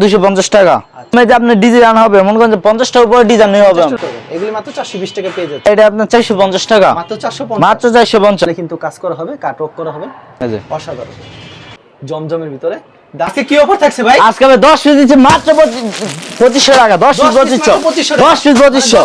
দুশো পঞ্চাশ টাকা। আচ্ছা। যে আপনার ডিজাইন হবে মনে করেন যে পঞ্চাশটার উপরে ডিজাইন হবে। এগুলি মাত্র চারশো বিশ টাকা পেয়ে যাচ্ছে। এটা আপনার চারশো পঞ্চাশ টাকা। মাত্র চারশো মাত্র চারশো পঞ্চাশ। পঞ্চাশ কিন্তু কাজ করা হবে কাট করা হবে। অসাধারণ। জমজমের ভিতরে আজকে কি অফার থাকছে ভাই? আজকে আমি দশ পিস দিচ্ছি মাত্র পঁচিশ- পঁচিশশো টাকা দশ পিস পঁচিশশো। দশ পিস পঁচিশশো।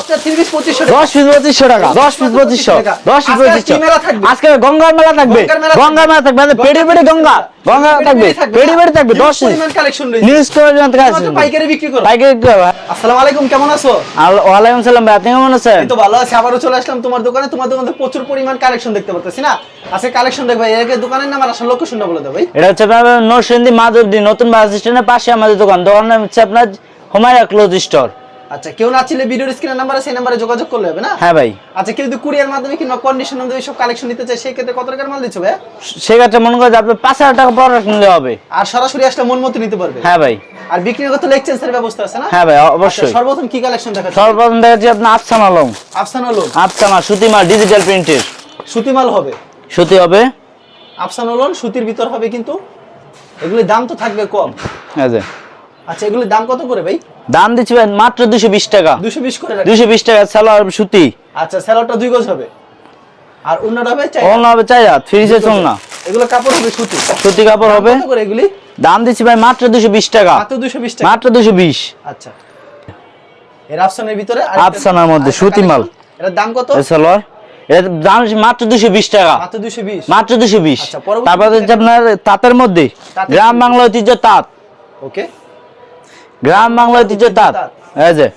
পঁচিশশো দশ পিস পঁচিশশো টাকা দশ পিস পঁচিশশো দশ পিস আজকে পঁচিশশো কি মেলা থাকবে? আজকে গঙ্গার মেলা থাকবে। গঙ্গার মেলা থাকবে। আমাদের পেড়ি পেড়ি গঙ্গা গঙ্গা থাকবে পেড়ি পেড়ি থাকবে দশ পিস। কালেকশন রয়েছে। নিউজ করে তোমরা পাইকারি বিক্রি করো। পাইকারি একটু হবে। আসসালামু আলাইকুম কেমন আছো? আল- ওয়ালাইকুম সালাম ভাই আপনি কেমন আছেন? এই তো ভালো আছি আবারও চলে আসলাম তোমার দোকানে। তোমার দোকানে প্রচুর পরিমাণ কালেকশন দেখতে পারতেছি না? আজকে কালেকশন দেখবে এর দোকানের নাম আর আসল লোকেশনটা বলে দাও ভাই। এটা হচ্ছে নরসিংদী মাধবদী নতুন বাস স্ট্যান্ডের পাশে আমাদের দোকান। দোকান নাম হচ্ছে আপনার হুমায়রা ক্লোজ স্টোর আচ্ছা কেউ না ভিডিওর স্ক্রিনের নাম্বার সেই নাম্বারে যোগাযোগ করলে হবে না? হ্যাঁ ভাই। আচ্ছা কেউ যদি কুরিয়ার মাধ্যমে কিংবা কন্ডিশন মাধ্যমে সব কালেকশন নিতে চায় সেই ক্ষেত্রে কত টাকার মাল দিচ্ছ ভাই সেক্ষেত্রে মনে করেন আপনার পাঁচ হাজার টাকা প্রোডাক্ট নিলে হবে। আর সরাসরি আসলে মন মতো নিতে পারবে? হ্যাঁ ভাই। আর বিক্রি করতে এক্সচেঞ্জের ব্যবস্থা আছে না? হ্যাঁ ভাই আচ্ছা, অবশ্যই। সর্বপ্রথম কি কালেকশন সর্বপ্রথম আপনার আফসান আলম। আফসান আলম? আফসানা সুতিমা ডিজিটাল প্রিন্টের সুতিমাল হবে? সুতি হবে। আফসান আলম সুতির ভিতর হবে কিন্তু এগুলির দাম তো থাকবে কম। এই যে। আচ্ছা এগুলির দাম কত করে ভাই? দাম দিচ্ছি ভাই মাত্র দুশো বিশ টাকা। দুশো বিশ করে। দুশো বিশ টাকা সালোয়ার সুতি। আচ্ছা স্যালাডটা দুই গজ হবে। আর অন্যটা হবে চাই ওলনা হবে চাই ফ্রিজে চল না এগুলো কাপড় হবে সুতি। সুতি কাপড় হবে। কত করে এগুলি? দাম দিচ্ছি ভাই মাত্র দুশো বিশ টাকা। মাত্র দুশো বিশ টাকা। মাত্র দুশো বিশ। আচ্ছা। এর আফসানের ভিতরে আফসানার মধ্যে সুতি মাল। এটার দাম কত? এই সালোয়ার। এর দাম মাত্র দুশো বিশ টাকা। মাত্র দুশো বিশ? মাত্র দুশো বিশ। আচ্ছা, পরবর্তী তারপর হচ্ছে আপনার তাঁতের মধ্যে। গ্রাম বাংলা ঐতিহ্য তাঁত। ওকে। গ্রাম বাংলা ঐতিহ্য তাঁত। তাঁত। এই যে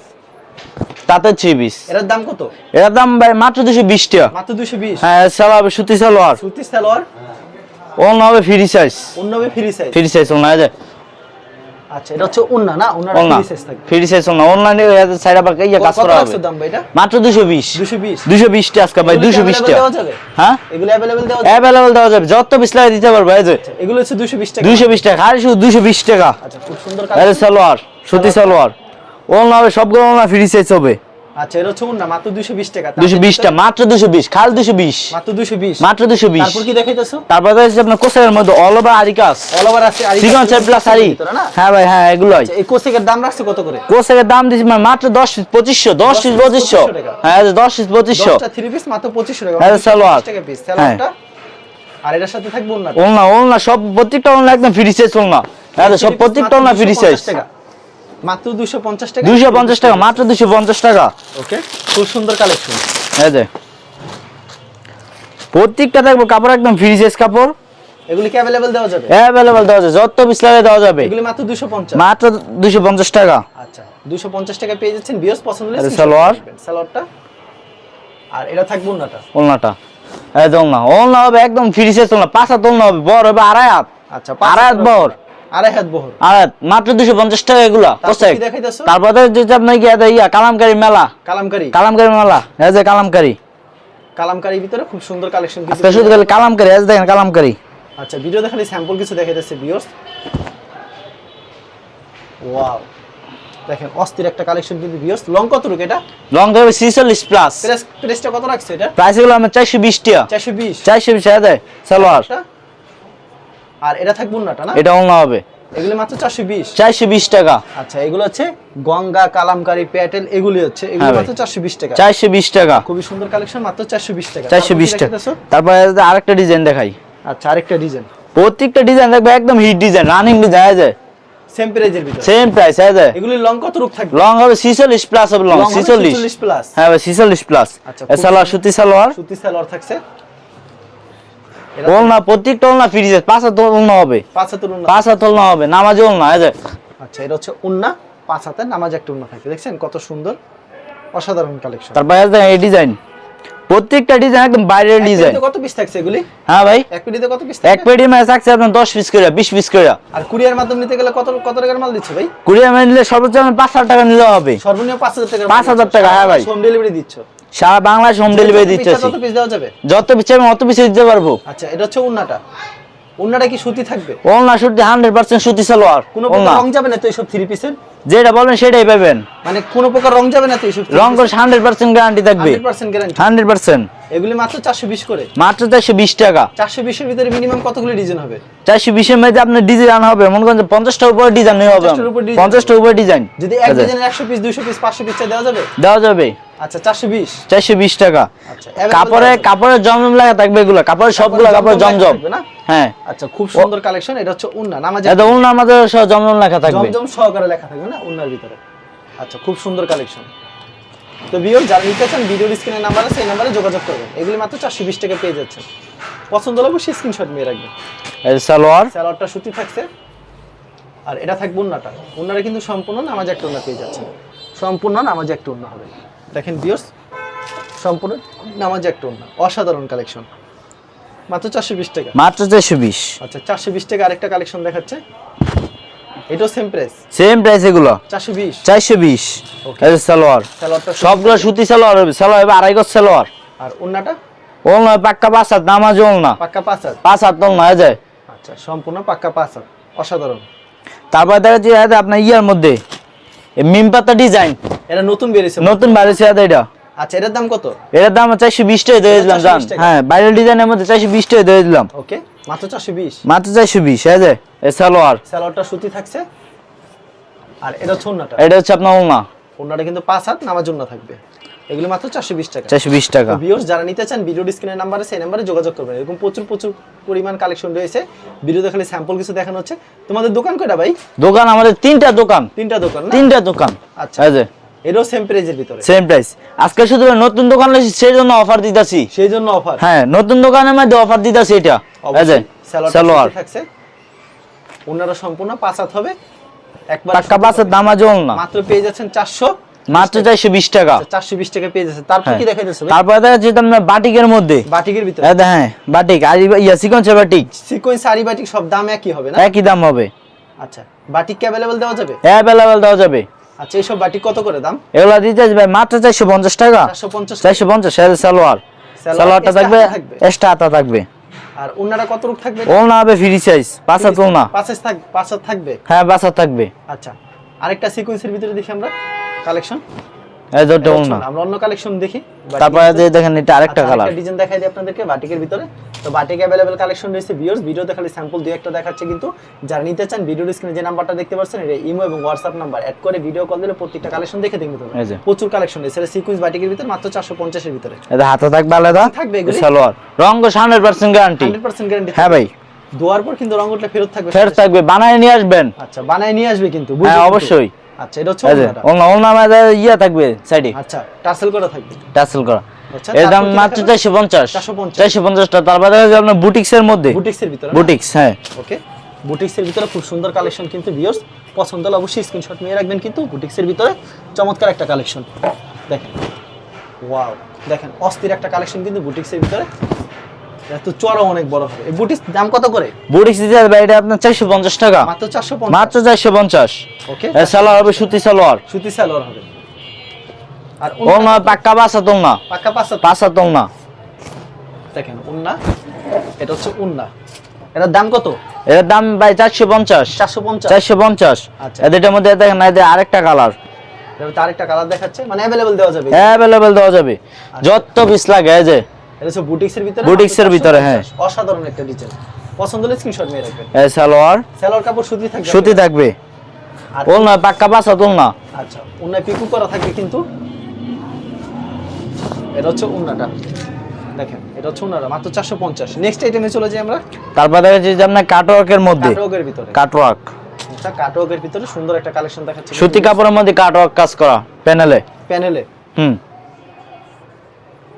তাঁতের থ্রি পিস। দাম কত? এটার দাম ভাই মাত্র দুশো বিশ টাকা। মাত্র দুশো বিশ? হ্যাঁ সালোয়ার হবে সুতি সালোয়ার। সুতি সালোয়ার? ওন হবে ফ্রি সাইজ। হবে ফ্রি সাইজ। ফ্রি সাইজ ওন এই যে। আচ্ছা এটা হচ্ছে উন্না না? উন্নাটা ফ্রি সাইজ থাকবে। ফ্রি সাইজ ওন অনলাইনে সাইড আবার ইয়া কাজ করা হবে? দাম ভাই এটা? মাত্র আজকে দেওয়া যাবে? হ্যাঁ? এগুলো অ্যাভেলেবেল দেওয়া যাবে? অ্যাভেলেবল দেওয়া যাবে। যত বিশ লাগে দিতে পারবে এই যে। এগুলো হচ্ছে টাকা। শুধু আচ্ছা খুব সুন্দর সালোয়ার সুতি সালোয়ার। সবগুলো ফ্রি সাইজ হবে। আচ্ছা এটা হচ্ছে উন্না মাত্র দুশো বিশ টাকা। দুশো বিশটা মাত্র দুশো বিশ খাল দুশো বিশ। মাত্র দুশো বিশ। মাত্র দুশো বিশ। তারপর কি দেখাইতেছো? তারপরে আপনার কোসের মধ্যে অল ওভার আরি কাজ। অল ওভার আছে আর প্লাস আরি হ্যাঁ ভাই হ্যাঁ এগুলোই। আচ্ছা, এই কোসেকের দাম রাখছে কত করে? কোসের দাম মানে মাত্র দশ পিস পঁচিশশো দশ পিস পঁচিশশো। 2500 হ্যাঁ এই যে দশ পিস পঁচিশশো। দশটা থ্রি পিস মাত্র পঁচিশশো টাকা। হ্যাঁ, 25 সালোয়ার। টাকা পিস সালোয়ারটা? আর এটার সাথে থাকবে ওলনা ওলনা সব প্রত্যেকটা ওলনা একদম ফ্রি সাইজ ওলনা হ্যাঁ সব প্রত্যেকটা ওলনা ফ্রি সাইজ মাত্র দুশো পঞ্চাশ টাকা? দুইশো পঞ্চাশ টাকা মাত্র দুশো পঞ্চাশ টাকা। ওকে খুব সুন্দর কালেকশন এই যে প্রত্যেকটা থাকবে কাপড় একদম ফ্রি সাইজ কাপড়। এগুলি কি অ্যাভেলেবেল দেওয়া যাবে? অ্যাভেলেবল দেওয়া যাবে যত পিস লাগে দেওয়া যাবে। এগুলি মাত্র দুশো পঞ্চাশ। মাত্র দুশো পঞ্চাশ টাকা। আচ্ছা দুশো পঞ্চাশ টাকা পেয়ে যাচ্ছেন বিয়স পছন্দ হলে সালোয়ার। সালোয়ারটা? আর এটা থাকবে উন্নাটা ওলনাটা এই যে ওলনা ওলনা হবে একদম ফ্রি সাইজ ওলনা পাঁচ হাত হবে বড় হবে আড়াই হাত। আচ্ছা আড়াই হাত বড়। আড়াই হাত বহর। আড়াই মাত্র দুশো পঞ্চাশ টাকা এগুলা কোসেক তারপরে যে আপনার কি ইয়া কালামকারি মেলা। কালামকারি? কালামকারি মেলা এই যে কালামকারি। কালামকারির ভিতরে খুব সুন্দর কালেকশন আজকে শুধু কালামকারি এই দেখেন কালামকারি। আচ্ছা ভিডিও দেখালে স্যাম্পল কিছু দেখাইতেছে বিয়স ওয়াও দেখেন অস্থির একটা কালেকশন কিন্তু লং কত রুক এটা? লং হবে প্লাস কত রাখছে এটা? প্রাইস এগুলো আমার চারশো বিশ টাকা। চারশো বিশ। চারশো বিশ হাজার সালোয়ার। আর এটা থাকবে উন্নাটা না? এটা ওলনা হবে। এগুলো মাত্র চারশো বিশ। চারশো বিশ টাকা। আচ্ছা এগুলো হচ্ছে গঙ্গা কালামকারি প্যাটেল এগুলি হচ্ছে। এগুলো হ্যাঁ মাত্র চারশো বিশ টাকা। চারশো বিশ টাকা। খুবই সুন্দর কালেকশন মাত্র চারশো বিশ টাকা। চারশো বিশ টাকা। তারপরে আরেকটা ডিজাইন দেখাই। আচ্ছা আরেকটা ডিজাইন। প্রত্যেকটা ডিজাইন দেখবে একদম হিট ডিজাইন রানিং ডিজাইন আছে সেম প্রাইজের ভিতরে। সেম প্রাইস আছে এগুলি লং কত রূপ থাকবে? লং হবে ছিচল্লিশ প্লাস হবে লং Long হবে 46 প্লাস হ্যাঁ ভাই ছিচল্লিশ প্লাস আচ্ছা, সালোয়ার সুতি সালোয়ার। সুতি সালোয়ার থাকছে। ওলনা প্রত্যেকটা ওলনা ফ্রিজ পাঁচ হাত ওলনা হবে। পাঁচ হাতের উন্না পাঁচ হাত ওলনা হবে নামাজি ওলনা এই যে। আচ্ছা এটা হচ্ছে উন্না পাঁচ নামাজ একটা উন্না থাকে। দেখছেন কত সুন্দর? অসাধারণ কালেকশন তারপরে এই ডিজাইন প্রত্যেকটা ডিজাইন একদম বাইরের ডিজাইন কত পিস থাকছে এগুলি? হ্যাঁ ভাই। এক পিডিতে কত পিস এক পেটি ম্যাচ থাকছে আপনার দশ পিস করে বিশ পিস করে। আর কুরিয়ার মাধ্যমে নিতে গেলে কত কত টাকার মাল দিচ্ছে ভাই? কুড়িয়ে ম্যাচ নিলে সর্বোচ্চ আপনার পাঁচ হাজার টাকা নিলে হবে। সর্বনিম্ন পাঁচ হাজার টাকা 5,000 টাকা, হ্যাঁ ভাই। হোম ডেলিভারি দিচ্ছ। সারা বাংলাদেশ হোম ডেলিভারি দিচ্ছে কত পিস দেওয়া যাবে? যত পিস আমি অত পিস দিতে পারব। আচ্ছা এটা হচ্ছে উন্নাটা। উন্নাটা কি সুতি থাকবে? ওলনা সুতি হান্ড্রেড পার্সেন্ট সুতি সালোয়ার কোনো প্রকার রং যাবে না তো এইসব থ্রি পিসের যেটা বলবেন সেটাই পাবেন। মানে কোনো প্রকার রং যাবে না তো এইসব রং করে হান্ড্রেড পার্সেন্ট গ্যারান্টি থাকবে। Hundred percent guarantee hundred percent এগুলি মাত্র চারশো বিশ করে। মাত্র চারশো বিশ টাকা। চারশো বিশের ভিতরে মিনিমাম কতগুলি ডিজাইন হবে? চারশো বিশের মধ্যে আপনার ডিজাইন হবে। মনে করেন যে পঞ্চাশটার উপরে ডিজাইন হবে। 50 টার উপর ডিজাইন যদি এক ডিজাইনের একশো পিস দুইশো পিস পাঁচশো পিস দেওয়া যাবে? দেওয়া যাবে। আচ্ছা চারশো বিশ। চারশো বিশ টাকা। আচ্ছা available কাপড়ে দেওয়া যাবে। কাপড়ের জমজম লাগা থাকবে এগুলো। কাপড়ের সবগুলো কাপড় জমজম জমজম। না? হ্যাঁ। আচ্ছা খুব সুন্দর কালেকশন এটা হচ্ছে উন্না নামাজে এটা অন্য আমাদের সব জমজম লেখা থাকবে। জমজম সহকারে লেখা থাকবে না উন্নার ভিতরে। আচ্ছা খুব সুন্দর কালেকশন তো বিয়র যারা নিতে চান ভিডিওর স্ক্রিনের নাম্বার আছে এই নাম্বারে যোগাযোগ করবেন। এগুলি মাত্র চারশো বিশ টাকা পেয়ে যাচ্ছেন। পছন্দ হলে অবশ্যই স্ক্রিনশট নিয়ে রাখবেন। এই সালোয়ার? স্যালাডটা সুতি থাকছে। আর এটা থাকবে উন্নাটা। উন্নাটা কিন্তু সম্পূর্ণ নামাজ একটা উন্না পেয়ে যাচ্ছেন। সম্পূর্ণ নামাজ একটা উন্না হবে। দেখেন বিয়র্স সম্পূর্ণ নামাজ একটা উন্না অসাধারণ কালেকশন মাত্র চারশো বিশ টাকা। মাত্র চারশো বিশ। আচ্ছা চারশো বিশ টাকা আরেকটা কালেকশন দেখাচ্ছে। এটাও সেম প্রাইস সেম প্রাইস এগুলো। চারশো বিশ। চারশো বিশ। Okay. এই সালোয়ার। স্যালাডটা সবগুলো সুতি সালোয়ার হবে। সালোয়ার হবে আড়াই গজ সালোয়ার। আর উন্নাটা ওল নয় পাক্কা পাঁচ হাত নামাজ ওল না পাক্কা পাঁচ হাত। পাঁচ হাত ওল নয় যায় আচ্ছা সম্পূর্ণ পাক্কা পাঁচ হাত। অসাধারণ। তারপর দেখা যাচ্ছে আপনার ইয়ার মধ্যে মিম পাতা ডিজাইন এটা নতুন বেরিয়েছে। নতুন বেরিয়েছে এটা। আচ্ছা এটার দাম কত? এটার দাম চারশো বিশ টাকা দিয়ে দিলাম জান। হ্যাঁ বাইরের ডিজাইনের মধ্যে চারশো বিশ টাকা দিয়ে দিলাম। ওকে মাত্র চারশো বিশ। মাত্র চারশো বিশ হ্যাঁ যে এ সালোয়ার। সালোয়ারটা সুতি থাকছে। আর এটা হচ্ছে এটা হচ্ছে আপনার ওলনা উন্নাটা কিন্তু পাঁচ হাত নামার জন্য থাকবে। এগুলো মাত্র চারশো বিশ টাকা। চারশো বিশ টাকা। ভিউয়ার্স যারা নিতে চান ভিডিও স্ক্রিনের নাম্বারে সেই নাম্বারে যোগাযোগ করবেন। এরকম প্রচুর প্রচুর পরিমাণ কালেকশন রয়েছে। ভিডিওতে খালি স্যাম্পল কিছু দেখানো হচ্ছে। তোমাদের দোকান কয়টা ভাই? দোকান আমাদের তিনটা দোকান। তিনটা দোকান না? তিনটা দোকান। আচ্ছা। এটাও সেম প্রাইজের ভিতরে? সেম প্রাইস আজকে শুধু নতুন দোকান সেই জন্য অফার দিতাছি। সেই জন্য অফার হ্যাঁ নতুন দোকানের মধ্যে অফার দিতাছি এটা। সালোয়ার থাকছে। ওনারা সম্পূর্ণ পাঁচাত হবে। একবার পাক্কা বাসের দাম আজ ওল না। মাত্র পেয়ে যাচ্ছেন চারশো। মাত্র চারশো বিশ টাকা। চারশো বিশ টাকা পেয়ে যাচ্ছে। তারপর হ্যাঁ। কি তারপরে দেখা যাচ্ছে বাটিকের মধ্যে। বাটিকের ভিতরে? হ্যাঁ বাটিক আর ইয়া সিকোয়েন্সের বাটিক। সিকোয়েন্স শাড়ি বাটিক সব দাম একই হবে না? একই দাম হবে। আচ্ছা বাটিক কি অ্যাভেলেবল দেওয়া যাবে? অ্যাভেলেবেল দেওয়া যাবে। আচ্ছা এইসব বাটিক কত করে দাম? এগুলো দিতে মাত্র চারশো পঞ্চাশ টাকা। চারশো পঞ্চাশ চারশো পঞ্চাশ সালোয়ার সালোয়ার। সালোয়ারটা থাকবে থাকবে। এক্সট্রা থাকবে। আর ওনারা কত রূপ থাকবে? ওল না হবে ফ্রি সাইজ পাঁচ হাত ওল না পাঁচ পাঁচ হাত থাকবে? হ্যাঁ পাঁচ থাকবে। আচ্ছা আরেকটা সিকোয়েন্সের ভিতরে দেখি আমরা। কালেকশন এই দুটো ওল না। আমরা অন্য কালেকশন দেখি তারপরে যে দেখেন এটা আরেকটা কালার ডিজাইন দেখাই দিই আপনাদেরকে বাটিকের ভিতরে। তো বাটিক অ্যাভেলেবেল কালেকশন রয়েছে ভিউয়ার্স ভিডিওতে খালি স্যাম্পল দুই একটা দেখাচ্ছে কিন্তু যারা নিতে চান ভিডিওর স্ক্রিনে যে নাম্বারটা দেখতে পাচ্ছেন এটা ইমো এবং হোয়াটসঅ্যাপ নাম্বার অ্যাড করে ভিডিও কল দিলে প্রত্যেকটা কালেকশন দেখে দেখতে যে। প্রচুর কালেকশন রয়েছে। এটা সিকোয়েন্স বাটিকের ভিতরে মাত্র চারশো পঞ্চাশের ভিতরে। এটা হাতে থাকবে আলাদা থাকবে এগুলি? Salwar. Hundred percent guarantee hundred percent guarantee হ্যাঁ ভাই। ধোয়ার পর কিন্তু রঙটা ফেরত থাকবে। ফেরত থাকবে বানায় নিয়ে আসবেন। আচ্ছা বানায় নিয়ে আসবে কিন্তু হ্যাঁ? অবশ্যই। আচ্ছা এটা হচ্ছে এই যে ওড়নাটা। ওলনা ওলনা আমাদের ইয়া থাকবে সাইডে। আচ্ছা টাসেল করা থাকবে? টাসেল করা। আচ্ছা এর দাম মাত্র চারশো পঞ্চাশ। 450 চারশো পঞ্চাশটা তারপরে দেখা যাচ্ছে আপনার বুটিক্সের মধ্যে। বুটিক্সের ভিতরে বুটিক্স হ্যাঁ। ওকে বুটিক্সের ভিতরে খুব সুন্দর কালেকশন কিন্তু ভিউয়ার্স পছন্দ হলে অবশ্যই স্ক্রিনশট নিয়ে রাখবেন কিন্তু বুটিক্সের ভিতরে চমৎকার একটা কালেকশন। দেখেন ওয়াও দেখেন অস্থির একটা কালেকশন কিন্তু বুটিক্সের ভিতরে। এত চড়া অনেক বড় হবে। দাম কত করে? দিতে এটা আপনার চারশো পঞ্চাশ টাকা। মাত্র চারশো মাত্র চারশো পঞ্চাশ। ওকে সালোয়ার হবে সুতি সালোয়ার। সুতি সালোয়ার হবে। আর ওলনা পাক্কা বাসা তোলনা পাক্কা পাঁচ হাত। পাঁচা তোলনা দেখেন উন্না। এটা হচ্ছে উন্না। এটার দাম কত? এটার দাম ভাই চারশো পঞ্চাশ। চারশো পঞ্চাশ। চারশো পঞ্চাশ। আচ্ছা। এদের মধ্যে দেখেন এদের আরেকটা কালার। আরেকটা কালার দেখাচ্ছে মানে অ্যাভেলেবেল দেওয়া যাবে। অ্যাভেলেবেল দেওয়া যাবে। যত পিস লাগে এই যে। এটা হচ্ছে বুটিক্সের ভিতরে বুটিক্সের ভিতরে, হ্যাঁ। অসাধারণ একটা ডিজাইন। পছন্দ হলে স্ক্রিনশট নিয়ে রাখবেন। এই সালোয়ার? সালোয়ার কাপড় সুতি থাকবে। সুতি থাকবে। ওলনা পাক্কা আচ্ছা উন্নায় পিকু করা থাকবে কিন্তু। এটা হচ্ছে দেখেন এটা হচ্ছে মাত্র নেক্সট আইটেমে চলে যাই আমরা। তারপর দেখা যাচ্ছে যে আপনার কাটওয়ার্কের মধ্যে। কাটওয়ার্কের ভিতরে। কাটওয়ার্ক আচ্ছা কাটওয়ার্কের ভিতরে সুন্দর একটা কালেকশন দেখাচ্ছে। সুতি কাপড়ের মধ্যে কাটওয়ার্ক কাজ করা প্যানেলে প্যানেলে হুম।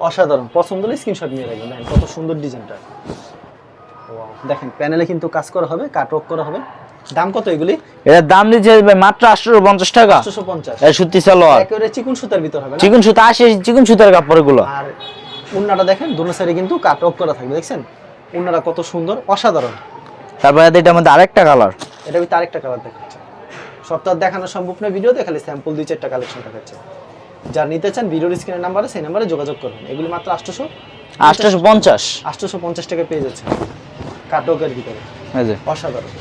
অসাধারণ। পছন্দ হলে স্ক্রিনশট নিয়ে রাখবেন। দেখেন কত সুন্দর ডিজাইনটা দেখেন প্যানেলে কিন্তু কাজ করা হবে কাটওয়ার্ক করা হবে। দাম কত এগুলি? এটার দাম দিচ্ছে মাত্র আটশো পঞ্চাশ টাকা। চারশো পঞ্চাশ এই সুতি সালোয়ার। একেবারে চিকুন সুতার ভিতর হবে চিকন সুতা আসে চিকন সুতার কাপড়গুলো আর উন্নাটা দেখেন দুনো সাইডে কিন্তু কাট অফ করা থাকবে দেখছেন? উন্নাটা কত সুন্দর অসাধারণ। তারপরে এটার মধ্যে আরেকটা কালার এটা আমি তারেকটা কালার দেখাচ্ছে। সপ্তাহ দেখানো সম্ভব না ভিডিওতে খালি স্যাম্পল দুই চারটা কালেকশন দেখাচ্ছে। যারা নিতে চান ভিডিওর স্ক্রিনের নাম্বারে সেই নাম্বারে যোগাযোগ করবেন। এগুলি মাত্র আটশোশো আটশোশো পঞ্চাশ। আটশোশো পঞ্চাশ টাকা পেয়ে যাচ্ছে কাটকের ভিতরে। অসাধারণ।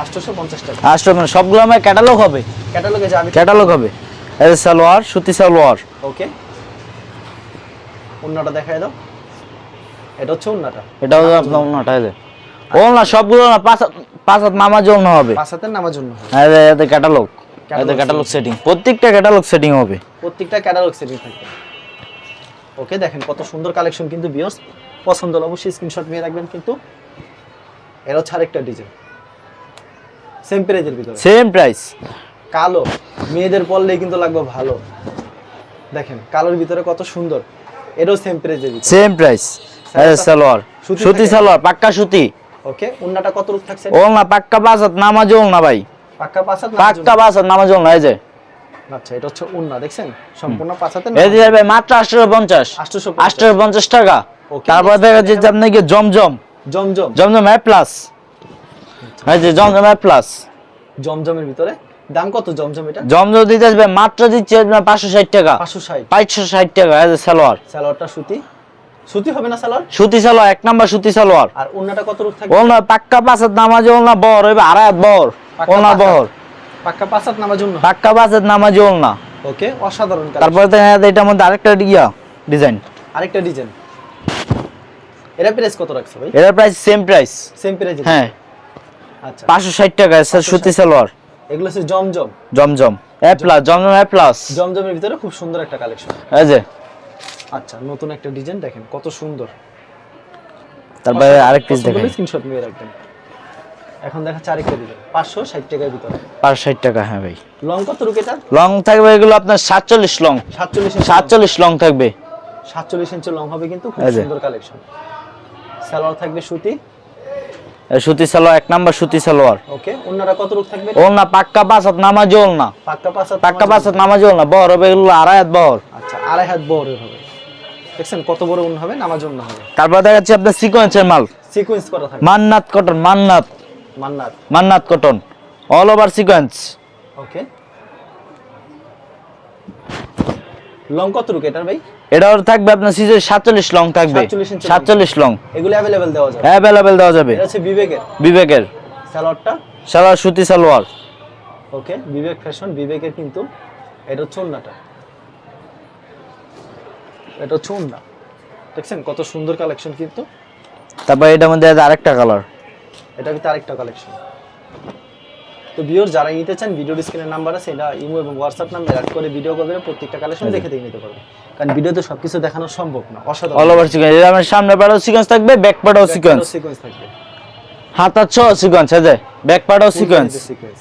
আটশোশো পঞ্চাশ টাকা। আটশো মানে সবগুলো আমার ক্যাটালগ হবে? ক্যাটালগে যাবে ক্যাটালগ হবে। এই সালোয়ার সুতি সালোয়ার। ওকে। দেখাই দাও। এটা হচ্ছে এটা হলো আপনার ওনাটা এই ওলনা সবগুলো না পাঁচ পাঁচ হাত নামাজ ওলনা হবে? পাঁচ হাতের নামার জন্য এতে ক্যাটালগ। Catalog ক্যাটালগ সেটিং প্রত্যেকটা ক্যাটালগ সেটিং হবে। প্রত্যেকটা ক্যাটালগ সেটিং থাকবে। ওকে দেখেন কত সুন্দর কালেকশন কিন্তু বিয়স পছন্দ হলে অবশ্যই স্ক্রিনশট নিয়ে রাখবেন কিন্তু এর হচ্ছে আরেকটা ডিজাইন সেম প্রাইজের ভিতরে। সেম প্রাইস কালো মেয়েদের পরলেই কিন্তু লাগবে ভালো। দেখেন কালোর ভিতরে কত সুন্দর। এরও সেম প্রাইজের ভিতরে। Same price salwar. সুতি সালোয়ার পাক্কা সুতি। ওকে উন্নাটা কত রূপ থাকছে? ওলনা পাক্কা হাত নামাজ ওলনা ভাই। পাক্কা পাঁচ পাক্কা পাঁচ নামাজ এই যে। আচ্ছা এটা হচ্ছে উন্না দেখছেন? সম্পূর্ণ এই যে ভাই মাত্র আটশো পঞ্চাশ। আটশোশো আটশো পঞ্চাশ টাকা। তারপর দেখা যাচ্ছে আপনাকে জমজম? জমজম। জমজম এ প্লাস এই যে জমজম এ প্লাস জমজমের ভিতরে? দাম কত জমজম এটা? জমজম দিতে আসবে মাত্র দিচ্ছে আপনার পাঁচশো ষাট টাকা। পাঁচশো ষাট। পাঁচশো ষাট টাকা এই যে সালোয়ার। সালোয়ারটা সুতি? সুতি হবে না সালোয়ার? সুতি সালোয়ার এক নাম্বার সুতি সালোয়ার। আর উন্নাটা কত রূপ থাকবে? পাক্কা পাঁচের নামাজ ওলনা বহর হইবে আড়াই পাক্কা ওলনা বহর পাক্কা। পাঁচ হাত নামার পাক্কা পাঁচের নামাজ ওলনা ওকে অসাধারণ তারপরে এটার মধ্যে আরেকটা ইয়া ডিজাইন আরেকটা ডিজাইন এরা প্রাইস কত রাখছো ভাই? এটার price same price same price হ্যাঁ। আচ্ছা। পাঁচশো ষাট টাকা স্যার সুতি সালোয়ার। এগুলো হচ্ছে জমজম। জমজম। এ প্লাস জমজম এ প্লাস জমজমের ভিতরে খুব সুন্দর একটা কালেকশন এই যে। আচ্ছা নতুন একটা ডিজাইন দেখেন কত সুন্দর। তারপরে আরেক পিস দেখেন। স্ক্রিনশট নিয়ে রাখবেন? এখন দেখাচ্ছে আরেকটা ডিজাইন পাঁচশো ষাট টাকার ভিতরে। পাঁচশো ষাট টাকা হ্যাঁ ভাই। লং কত রুকেটা লং থাকবে এগুলো আপনার সাতচল্লিশ লং। সাতচল্লিশ সাতচল্লিশ লং থাকবে। সাতচল্লিশ ইঞ্চি লং হবে কিন্তু খুব সুন্দর কালেকশন। সালোয়ার থাকবে সুতি। সুতি সালোয়ার এক নাম্বার সুতি সালোয়ার। ওকে অন্যরা কত রূপ থাকবে? ওল না পাক্কা পাঁচ হাত নামাজ পাক্কা পাঁচ হাত পাক্কা পাঁচ হাত নামাজ বহর হবে এগুলো আড়াই হাত বহর আচ্ছা আড়াই হাত বড় হবে। দেখছেন কত বড় উন হবে? নামার জন্য হবে। তারপর দেখা যাচ্ছে আপনার সিকোয়েন্সের মাল। সিকোয়েন্স করা থাকবে। Mannat cotton Mannat. Mannat. Mannat cotton. All over sequence okay long কত রুক এটার ভাই? এটাও থাকবে আপনার সিজে সাতচল্লিশ লং থাকবে। 47 সাতচল্লিশ লং এগুলো অ্যাভেলেবেল দেওয়া যাবে। অ্যাভেলেবেল দেওয়া যাবে। এটা হচ্ছে বিবেকের। বিবেকের। সালোয়ারটা? সালোয়ার সুতি সালোয়ার। ওকে বিবেক ফ্যাশন বিবেকের কিন্তু এটা হচ্ছে ওন্নাটা। এটা হচ্ছে ওন্না। দেখছেন কত সুন্দর কালেকশন কিন্তু। তারপর এটার মধ্যে আছে আরেকটা কালার এটা কিন্তু আরেকটা কালেকশন তো ভিউর যারা নিতে চান ভিডিও স্ক্রিনের নাম্বার আছে এটা ইমো এবং হোয়াটসঅ্যাপ নাম্বার অ্যাড করে ভিডিও কল প্রত্যেকটা কালেকশন দেখে দেখে নিতে পারবে কারণ ভিডিওতে সবকিছু দেখানো সম্ভব না অসাধারণ। অল ওভার সিকোয়েন্স এটা আমার সামনে পাড়াও সিকোয়েন্স থাকবে ব্যাক পাড়াও সিকোয়েন্স সিকোয়েন্স থাকবে। হাতার ছ সিকোয়েন্স আছে ব্যাক পাড়াও সিকোয়েন্স সিকোয়েন্স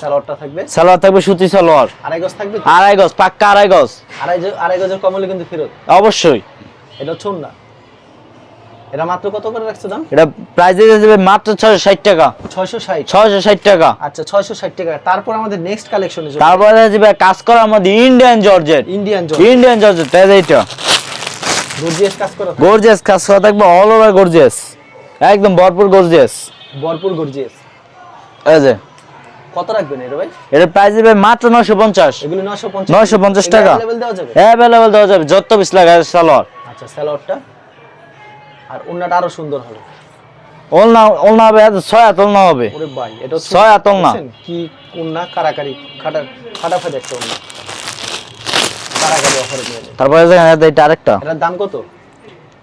সালোয়ারটা থাকবে। সালোয়ার থাকবে সুতি সালোয়ার। আড়াই গজ থাকবে? আড়াই গজ পাক্কা আড়াই গজ। আড়াই আড়াই গজের কমলে কিন্তু ফেরত। অবশ্যই। এটা হচ্ছে ওন্না এটা মাত্র কত করে রাখছো দাম? এটা প্রাইস দিয়ে যাবে মাত্র ছয়শো ষাট টাকা। ছয়শো ষাট? ছয়শো ষাট টাকা। আচ্ছা ছয়শো ষাট টাকা। তারপর আমাদের নেক্সট কালেকশনে তারপরে যাবে কাজ করার মধ্যে ইন্ডিয়ান জর্জেট ইন্ডিয়ান জল ইন্ডিয়ান জর্জেট তাই গর্জিয়াস কাজ করা গর্জিয়াস কাজ করা থাকবে অল ওভার গর্জিয়াস একদম ভরপুর গর্জিয়াস ভরপুর গর্জিয়াস এই যে। কত রাখবেন এটা ভাই? এটা প্রাইস দেবে মাত্র নশো পঞ্চাশ। এগুলো নশো পঞ্চাশ। 950 টাকা। লেভেল দেওয়া যাবে? অ্যাভেলেবেল দেওয়া যাবে যত পিস লাগে সালোয়ার। আচ্ছা স্যালোয়ারটা আর ওন্নাটা আরও সুন্দর হবে। ওলনা ওলনা হবে ছয় হাত ওলনা হবে। ওরে ভাই এটা ছয় না। কি ওন্না কারাকারি খাটা একটা ওন্না কারাকারি অফারে দিয়ে তারপরে দেখেন এটা- আরেকটা। এটার দাম কত?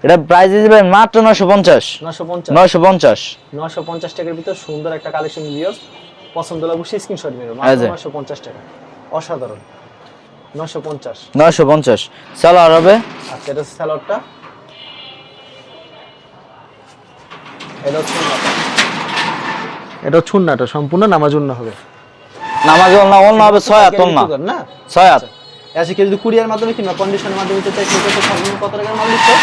এটা প্রাইস দেবে মাত্র নশো পঞ্চাশ। নশো পঞ্চাশ। নশো পঞ্চাশ। নশো পঞ্চাশ টাকার ভিতর সুন্দর একটা কালেকশন ভিউয়ার্স পছন্দ অবশ্যই স্ক্রিনশট মেরো মাত্র যে। নশো পঞ্চাশ টাকা। অসাধারণ। নশো পঞ্চাশ। নশো পঞ্চাশ। সালোয়ার হবে। আচ্ছা এটা হচ্ছে এটা এটা সম্পূর্ণ নামাজ উন্না হবে। নামাজ ওলনা ওলনা হবে ছয় হাত ওলনা না? ছয় হাত। আচ্ছা। কেউ যদি কুরিয়ার মাধ্যমে কিংবা কন্ডিশনের মাধ্যমে নিতে চাই সেক্ষেত্রে সর্বনিম্ন কত টাকার মাল দিচ্ছে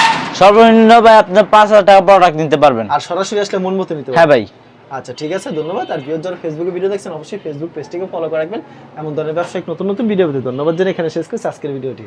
সর্বনিম্ন ভাই আপনি পাঁচ হাজার টাকা প্রোডাক্ট নিতে পারবেন। আর সরাসরি আসলে মন মতো নিতে হ্যাঁ ভাই। আচ্ছা ঠিক আছে ধন্যবাদ। আর ভিউর যারা ফেসবুকে ভিডিও দেখছেন অবশ্যই ফেসবুক পেজটিকে ফলো করে রাখবেন। এমন ধরনের ব্যবসায়িক নতুন নতুন ভিডিও পেতে ধন্যবাদ জানিয়ে এখানে শেষ করছি আজকের ভিডিওটি।